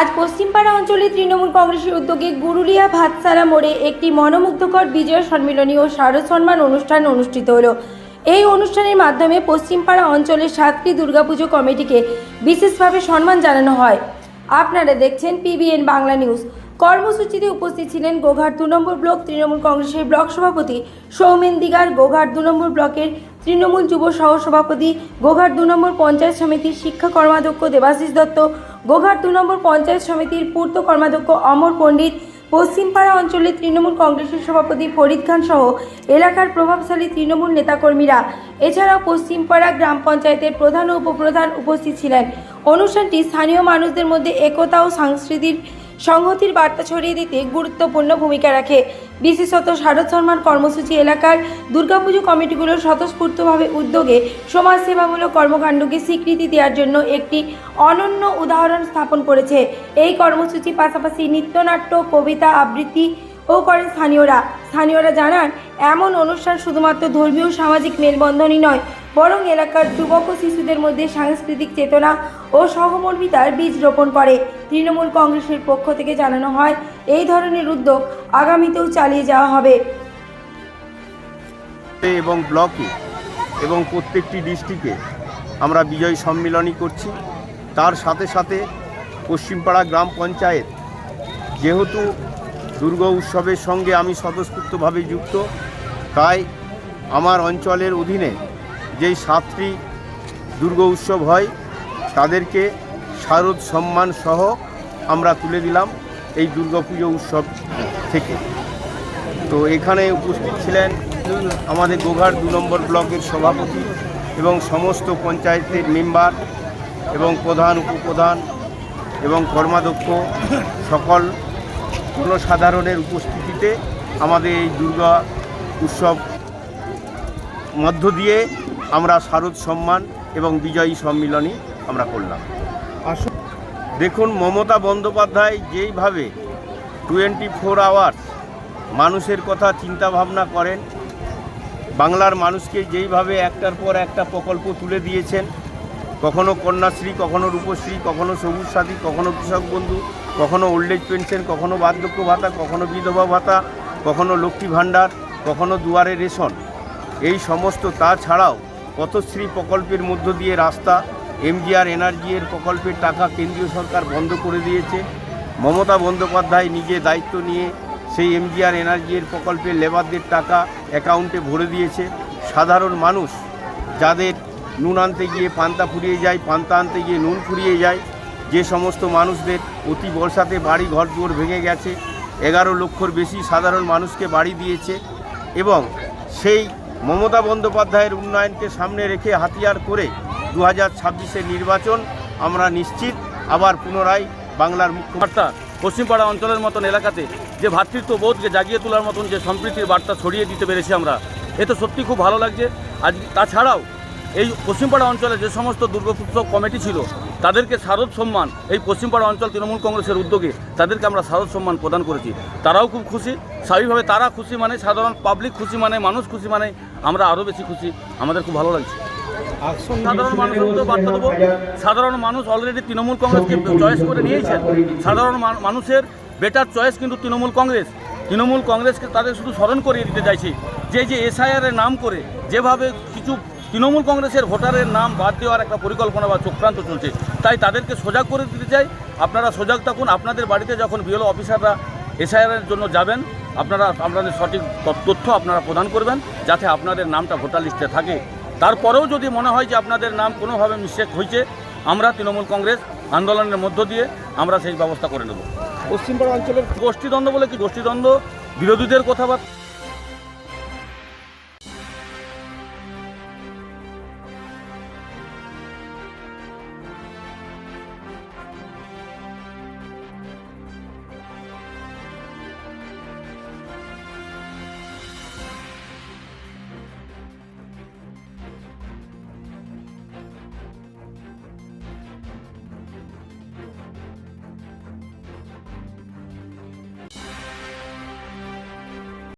আজ পশ্চিমপাড়া অঞ্চলে তৃণমূল কংগ্রেসের উদ্যোগে গুরুলিয়া ভাতসারা মোড়ে একটি মনোমুগ্ধকর বিজয় সম্মিলনী ও শারদ সম্মান অনুষ্ঠান অনুষ্ঠিত হলো। এই অনুষ্ঠানের মাধ্যমে পশ্চিমপাড়া অঞ্চলের সাতটি দুর্গাপুজো কমিটিকে বিশেষভাবে সম্মান জানানো হয়। আপনারা দেখছেন পিবিএন বাংলা নিউজ। কর্মসূচিতে উপস্থিত ছিলেন গোঘাট দু নম্বর ব্লক তৃণমূল কংগ্রেসের ব্লক সভাপতি সৌমেন দিগার, গোঘাট দু নম্বর ব্লকের তৃণমূল যুব সহ সভাপতি গোঘাট দু নম্বর পঞ্চায়েত সমিতির শিক্ষা কর্মাধ্যক্ষ দেবাশিস দত্ত গোঘাট দু নম্বর পঞ্চায়েত সমিতির পূর্ত কর্মাধ্যক্ষ অমর পণ্ডিত, পশ্চিমপাড়া অঞ্চলের তৃণমূল কংগ্রেসের সভাপতি ফরিদ খান সহ এলাকার প্রভাবশালী তৃণমূল নেতাকর্মীরা। এছাড়াও পশ্চিমপাড়া গ্রাম পঞ্চায়েতের প্রধান ও উপপ্রধান উপস্থিত ছিলেন। অনুষ্ঠানটি স্থানীয় মানুষদের মধ্যে একতা ও সাংস্কৃতিক সংহতির বার্তা ছড়িয়ে দিতে গুরুত্বপূর্ণ ভূমিকা রাখে। বিশেষত শারদ শর্মার কর্মসূচি এলাকার দুর্গাপুজো কমিটিগুলোর স্বতঃস্ফূর্তভাবে উদ্যোগে সমাজসেবামূলক কর্মকাণ্ডকে স্বীকৃতি দেওয়ার জন্য একটি অনন্য উদাহরণ স্থাপন করেছে। এই কর্মসূচি পাশাপাশি নৃত্যনাট্য, কবিতা, আবৃত্তি ও করেন স্থানীয়রা। স্থানীয়রা জানান, এমন অনুষ্ঠান শুধুমাত্র ধর্মীয় সামাজিক মেলবন্ধনই নয়, বরং এলাকার যুবক ও শিশুদের মধ্যে সাংস্কৃতিক চেতনা ও সহমর্মিতার বীজ রোপণ করে। তৃণমূল কংগ্রেসের পক্ষ থেকে জানানো হয়, এই ধরনের উদ্যোগ আগামীতেও চালিয়ে যাওয়া হবে। এবং ব্লকে এবং প্রত্যেকটি ডিস্ট্রিক্টে আমরা বিজয় সম্মিলনী করছি। তার সাথে সাথে পশ্চিমপাড়া গ্রাম পঞ্চায়েত যেহেতু দুর্গা উৎসবের সঙ্গে আমি স্বতঃস্ফূর্তভাবে যুক্ত। তাই আমার অঞ্চলের অধীনে যেই সাতটি দুর্গা উৎসব হয়, তাদেরকে শারদ সম্মান সহ আমরা তুলে দিলাম এই দুর্গাপুজো উৎসব থেকে। তো এখানে উপস্থিত ছিলেন আমাদের গোঘাট দু নম্বর ব্লকের সভাপতি এবং সমস্ত পঞ্চায়েতের মেম্বার এবং প্রধান, উপপ্রধান এবং কর্মাধ্যক্ষ, সকল জনসাধারণের উপস্থিতিতে আমাদের এই দুর্গা উৎসব মধ্য দিয়ে আমরা শারদ সম্মান এবং বিজয়ী সম্মিলনী আমরা করলাম। দেখুন মমতা বন্দ্যোপাধ্যায় যেইভাবে টোয়েন্টি ফোর আওয়ার্স মানুষের কথা চিন্তা ভাবনা করেন, বাংলার মানুষকে যেইভাবে একটার পর একটা প্রকল্প তুলে দিয়েছেন কখনো কন্যাশ্রী, কখনো রূপশ্রী, কখনো সবুজ সাথী, কখনো কৃষক বন্ধু, কখনো ওল্ড এজ পেনশন কখনো বার্ধক্য ভাতা, কখনো বিধবা ভাতা, কখনো লক্ষ্মী ভাণ্ডার, কখনো দুয়ারে রেশন। এই সমস্ত তাছাড়াও পথশ্রী প্রকল্পের মধ্য দিয়ে রাস্তা, এমজিআর এর প্রকল্পের টাকা কেন্দ্রীয় সরকার বন্ধ করে দিয়েছে। মমতা বন্দ্যোপাধ্যায় নিজে দায়িত্ব নিয়ে সেই এমজিআর এর প্রকল্পের লেবারদের টাকা অ্যাকাউন্টে ভরে দিয়েছে। সাধারণ মানুষ যাদের নুন আনতে গিয়ে পান্তা ফুরিয়ে যায়, পান্তা আনতে গিয়ে নুন ফুরিয়ে যায়। যে সমস্ত মানুষদের অতি বর্ষাতে বাড়ি ঘর দুয়ার ভেঙে গেছে, এগারো লক্ষর বেশি সাধারণ মানুষকে বাড়ি দিয়েছে এবং সেই মমতা বন্দ্যোপাধ্যায়ের উন্নয়নকে সামনে রেখে হাতিয়ার করে দু হাজার নির্বাচন আমরা নিশ্চিত আবার পুনরায় বাংলার মুখ্য বার্তা পশ্চিমপাড়া অঞ্চলের মতন এলাকাতে যে ভ্রাতৃত্ব বোধকে জাগিয়ে তোলার মতন যে সম্প্রীতির বার্তা ছড়িয়ে দিতে পেরেছি আমরা, এ তো সত্যি খুব ভালো লাগছে। আজ তাছাড়াও এই পশ্চিমপাড়া অঞ্চলে যে সমস্ত দুর্গোৎসব কমিটি ছিল, তাদেরকে শারদ সম্মান, এই পশ্চিমপাড়া অঞ্চল তৃণমূল কংগ্রেসের উদ্যোগে তাদেরকে আমরা শারদ সম্মান প্রদান করেছি। তারাও খুব খুশি। স্বাভাবিকভাবে তারা খুশি মানে সাধারণ পাবলিক খুশি মানে মানুষ খুশি মানে আমরা আরও বেশি খুশি। আমাদের খুব ভালো লাগছে। সাধারণ মানুষের বার্তা দেবো। সাধারণ মানুষ অলরেডি তৃণমূল কংগ্রেসকে চয়েস করে নিয়েছেন। সাধারণ মানুষের বেটার চয়েস কিন্তু তৃণমূল কংগ্রেস। তৃণমূল কংগ্রেসকে তাদের শুধু স্মরণ করিয়ে দিতে চাইছি। যে যে এসআইআরের নাম করে যেভাবে কিছু তৃণমূল কংগ্রেসের ভোটারের নাম বাদ দেওয়ার একটা পরিকল্পনা বা চক্রান্ত চলছে। তাই তাদেরকে সজাগ করে দিতে চাই। আপনারা সজাগ থাকুন। আপনাদের বাড়িতে যখন বিএলও অফিসাররা এসআইআরের জন্য যাবেন আপনারা আপনাদের সঠিক তথ্য আপনারা প্রদান করবেন যাতে আপনাদের নামটা ভোটার লিস্টে থাকে। তারপরেও যদি মনে হয় যে আপনাদের নাম কোনোভাবে মিস্টেক হয়েছে আমরা তৃণমূল কংগ্রেস আন্দোলনের মধ্য দিয়ে আমরা সেই ব্যবস্থা করে নেব। পশ্চিমপাড়া অঞ্চলের গোষ্ঠীদ্বন্দ্ব বলে কি? গোষ্ঠীদ্বন্দ্ব বিরোধীদের কথাবার্তা